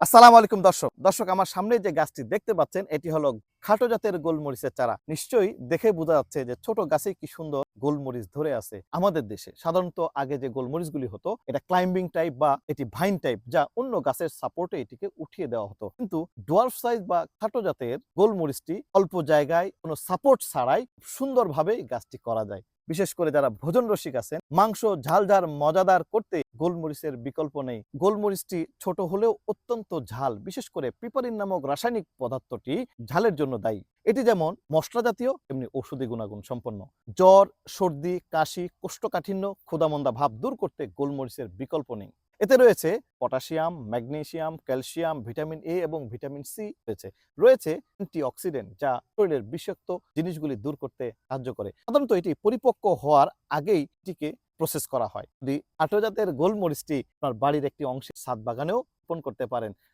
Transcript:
আসসালামু আলাইকুম দর্শক। দর্শক, আমার সামনে যে গাছটি দেখতে পাচ্ছেন, এটি হলো খাটো জাতের গোলমরিচের চারা। নিশ্চয়ই দেখে বোঝা যাচ্ছে যে ছোট গাছে কি সুন্দর গোলমরিচ ধরে আছে আমাদের দেশে। সাধারণত আগে যে গোলমরিচগুলি হতো, এটা ক্লাইম্বিং টাইপ বা এটি ভাইন টাইপ যা অন্য গাছের সাপোর্টে এটিকে উঠিয়ে দেওয়া হতো। কিন্তু ডোয়ার্ফ সাইজ বা খাটো জাতের গোলমরিচটি অল্প জায়গায় কোনো সাপোর্ট ছাড়াই সুন্দরভাবে গাছটি করা যায়। বিশেষ করে যারা ভোজন রসিক আছেন, মাংস, ঝাল ঝাল মজাদার করতে গোলমরিচের বিকল্প নেই। গোলমরিচটি ছোট হলেও অত্যন্ত ঝাল, বিশেষ করে পিপারিন নামক রাসায়নিক পদার্থটি ঝালের জন্য দায়ী। এটি যেমন মশলা জাতীয়, তেমনি ঔষধি গুণাগুণ সম্পন্ন। জ্বর, সর্দি, কাশি, কোষ্ঠকাঠিন্য ক্ষুদামন্দা ভাব দূর করতে গোলমরিচের বিকল্প নেই। এতে রয়েছে potassium, magnesium, calcium, vitamin A এবং ভিটামিন সি রয়েছে। রয়েছে অ্যান্টিঅক্সিডেন্ট যা শরীরের বিষাক্ত জিনিসগুলি দূর করতে সাহায্য করে। সাধারণত এটি পরিপক্ক হওয়ার আগেই এটিকে প্রসেস করা হয়। যদি আটো জাতের গোলমরিচটি আপনার বাড়ির একটি অংশে সাত বাগানেও রোপণ করতে পারেন